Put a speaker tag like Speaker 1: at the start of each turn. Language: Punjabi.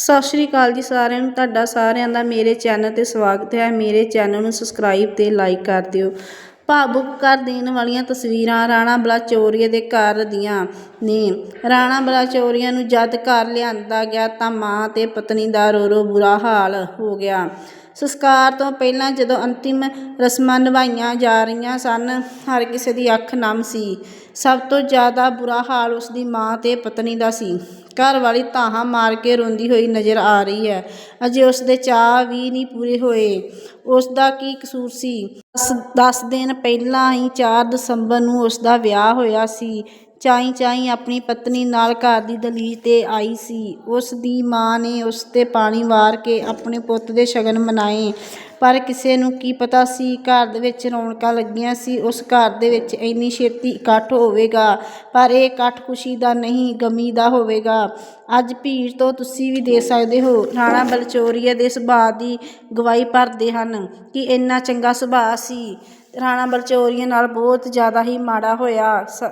Speaker 1: ਸਤਿ ਸ਼੍ਰੀ ਅਕਾਲ ਜੀ ਸਾਰਿਆਂ ਨੂੰ, ਤੁਹਾਡਾ ਸਾਰਿਆਂ ਦਾ ਮੇਰੇ ਚੈਨਲ ਤੇ ਸਵਾਗਤ ਹੈ। ਮੇਰੇ ਚੈਨਲ ਨੂੰ ਸਬਸਕ੍ਰਾਈਬ ਤੇ ਲਾਈਕ ਕਰ ਦਿਓ। ਭਾਵੁਕ ਕਰ ਦੇਣ ਵਾਲੀਆਂ ਤਸਵੀਰਾਂ ਰਾਣਾ ਬਲਾਚੌਰੀਆ ਦੇ ਘਰ ਦੀਆਂ। ਨੇ ਰਾਣਾ ਬਲਾਚੌਰੀਆ ਨੂੰ ਜਦ ਘਰ ਲਿਆਂਦਾ ਗਿਆ ਤਾਂ ਮਾਂ ਤੇ ਪਤਨੀ ਦਾ ਰੋ ਰੋ ਬੁਰਾ ਹਾਲ ਹੋ ਗਿਆ। ਸੰਸਕਾਰ ਤੋਂ ਪਹਿਲਾਂ ਜਦੋਂ ਅੰਤਿਮ ਰਸਮਾਂ ਨਿਭਾਈਆਂ ਜਾ ਰਹੀਆਂ ਸਨ, ਹਰ ਕਿਸੇ ਦੀ ਅੱਖ ਨਮ ਸੀ। ਸਭ ਤੋਂ ਜ਼ਿਆਦਾ ਬੁਰਾ ਹਾਲ ਉਸ ਦੀ ਮਾਂ ਤੇ ਪਤਨੀ ਦਾ ਸੀ। ਘਰ ਵਾਲੀ ਧਾਹਾਂ ਮਾਰ ਕੇ ਰੋਂਦੀ ਹੋਈ ਨਜ਼ਰ ਆ ਰਹੀ ਹੈ। ਅਜੇ ਉਸ ਦੇ ਚਾਅ ਵੀ ਨਹੀਂ ਪੂਰੇ ਹੋਏ। ਉਸ ਦਾ ਕੀ ਕਸੂਰ ਸੀ? 10 ਦਿਨ ਪਹਿਲਾਂ ਹੀ 4 ਦਸੰਬਰ ਨੂੰ ਉਸ ਦਾ ਵਿਆਹ ਹੋਇਆ ਸੀ। ਚਾਈ ਚਾਈ ਆਪਣੀ ਪਤਨੀ ਨਾਲ ਘਰ ਦੀ ਦਲੀਲ ਤੇ ਆਈ ਸੀ। ਉਸ ਦੀ ਮਾਂ ਨੇ ਉਸ ਤੇ ਪਾਣੀ ਵਾਰ ਕੇ ਆਪਣੇ ਪੁੱਤ ਦੇ ਸ਼ਗਨ ਮਨਾਏ। ਪਰ ਕਿਸੇ ਨੂੰ ਕੀ ਪਤਾ ਸੀ, ਘਰ ਦੇ ਵਿੱਚ ਰੌਣਕਾਂ ਲੱਗੀਆਂ ਸੀ, ਉਸ ਘਰ ਦੇ ਵਿੱਚ ਇੰਨੀ ਛੇਤੀ ਇਕੱਠ ਹੋਵੇਗਾ, ਪਰ ਇਹ ਇਕੱਠ ਖੁਸ਼ੀ ਦਾ ਨਹੀਂ, ਗਮੀ ਦਾ ਹੋਵੇਗਾ। ਅੱਜ ਭੀੜ ਤੋਂ ਤੁਸੀਂ ਵੀ ਦੇ ਸਕਦੇ ਹੋ, ਰਾਣਾ ਬਲਚੋਰੀਆ ਦੇ ਸੁਭਾਅ ਦੀ ਗਵਾਹੀ ਭਰਦੇ ਹਨ ਕਿ ਇੰਨਾ ਚੰਗਾ ਸੁਭਾਅ ਸੀ। ਰਾਣਾ ਬਲਚੋਰੀਆ ਨਾਲ ਬਹੁਤ ਜ਼ਿਆਦਾ ਹੀ ਮਾੜਾ ਹੋਇਆ। ਸ